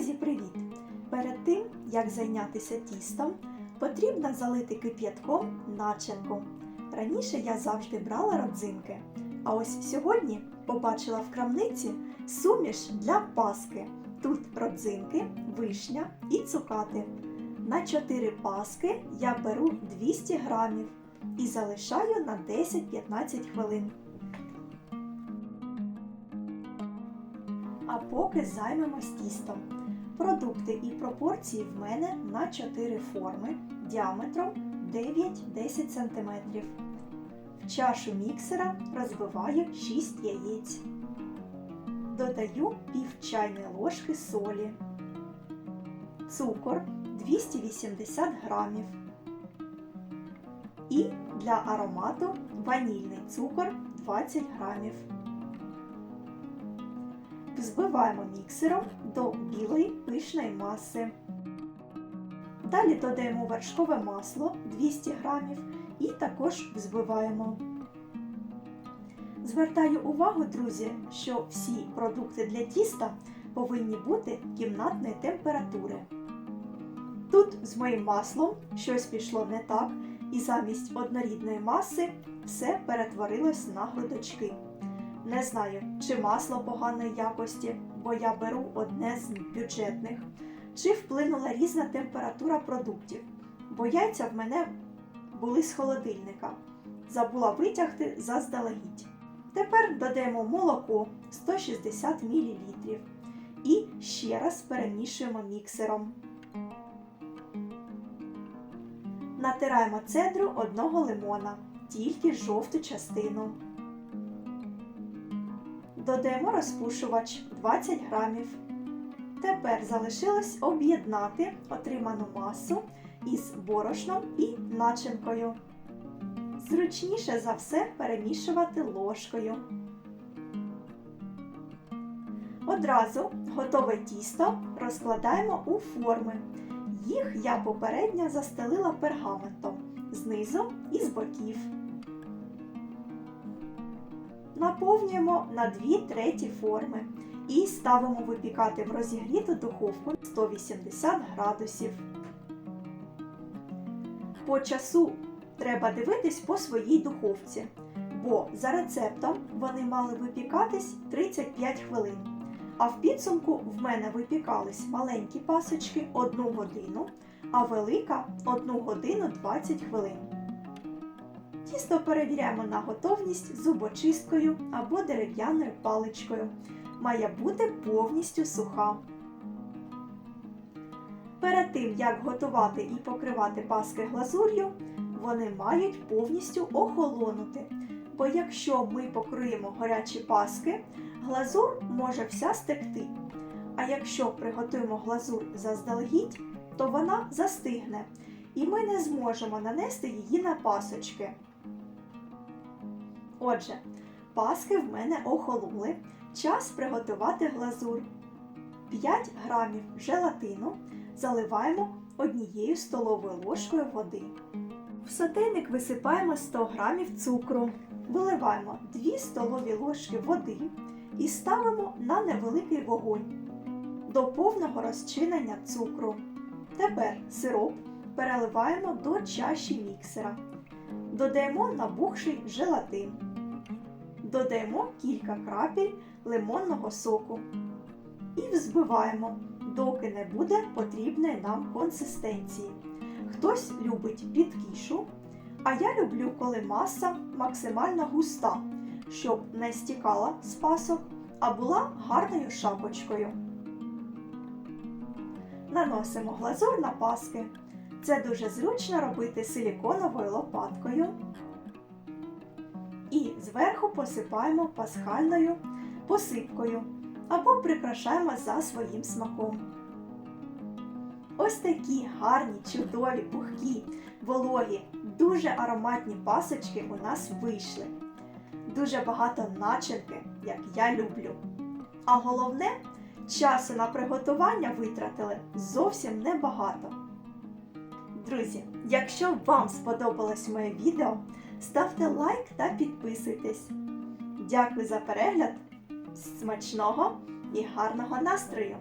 Друзі, привіт! Перед тим, як зайнятися тістом, потрібно залити кип'ятком начинку. Раніше я завжди брала родзинки, а ось сьогодні побачила в крамниці суміш для паски. Тут родзинки, вишня і цукати. На 4 паски я беру 200 грамів і залишаю на 10-15 хвилин. А поки займемось тістом. Продукти і пропорції в мене на 4 форми діаметром 9-10 см. В чашу міксера розбиваю 6 яєць. Додаю пів чайної ложки солі, цукор 280 грамів. І для аромату ванільний цукор 20 грамів. Взбиваємо міксером до білої пишної маси. Далі додаємо вершкове масло 200 грамів і також взбиваємо. Звертаю увагу, друзі, що всі продукти для тіста повинні бути кімнатної температури. Тут з моїм маслом щось пішло не так, і замість однорідної маси все перетворилось на грудочки. Не знаю, чи масло поганої якості, бо я беру одне з бюджетних, чи вплинула різна температура продуктів, бо яйця в мене були з холодильника. Забула витягти заздалегідь. Тепер додаємо молоко 160 мл і ще раз перемішуємо міксером. Натираємо цедру одного лимона, тільки жовту частину. Додаємо розпушувач 20 грамів. Тепер залишилось об'єднати отриману масу із борошном і начинкою. Зручніше за все перемішувати ложкою. Одразу готове тісто розкладаємо у форми. Їх я попередньо застелила пергаментом знизу і з боків. Наповнюємо на 2 треті форми і ставимо випікати в розігріту духовку 180 градусів. По часу треба дивитись по своїй духовці, бо за рецептом вони мали випікатись 35 хвилин. А в підсумку в мене випікались маленькі пасочки 1 годину, а велика 1 годину 20 хвилин. Тісто перевіряємо на готовність зубочисткою або дерев'яною паличкою. Має бути повністю суха. Перед тим, як готувати і покривати паски глазур'ю, вони мають повністю охолонути. Бо якщо ми покриємо гарячі паски, глазур може вся стекти. А якщо приготуємо глазур заздалегідь, то вона застигне, і ми не зможемо нанести її на пасочки. Отже, паски в мене охололи. Час приготувати глазур. 5 грамів желатину заливаємо однією столовою ложкою води. В сотейник висипаємо 100 грамів цукру. Виливаємо 2 столові ложки води і ставимо на невеликий вогонь до повного розчинення цукру. Тепер сироп переливаємо до чаші міксера. Додаємо набухший желатин. Додаємо кілька крапель лимонного соку і взбиваємо, доки не буде потрібної нам консистенції. Хтось любить підкішу, а я люблю, коли маса максимально густа, щоб не стікала з пасок, а була гарною шапочкою. Наносимо глазур на паски. Це дуже зручно робити силіконовою лопаткою. І зверху посипаємо пасхальною посипкою або прикрашаємо за своїм смаком. Ось такі гарні, чудові, пухкі, вологі, дуже ароматні пасочки у нас вийшли. Дуже багато начинки, як я люблю. А головне, часу на приготування витратили зовсім небагато. Друзі, якщо вам сподобалось моє відео, ставте лайк та підписуйтесь. Дякую за перегляд! Смачного і гарного настрою!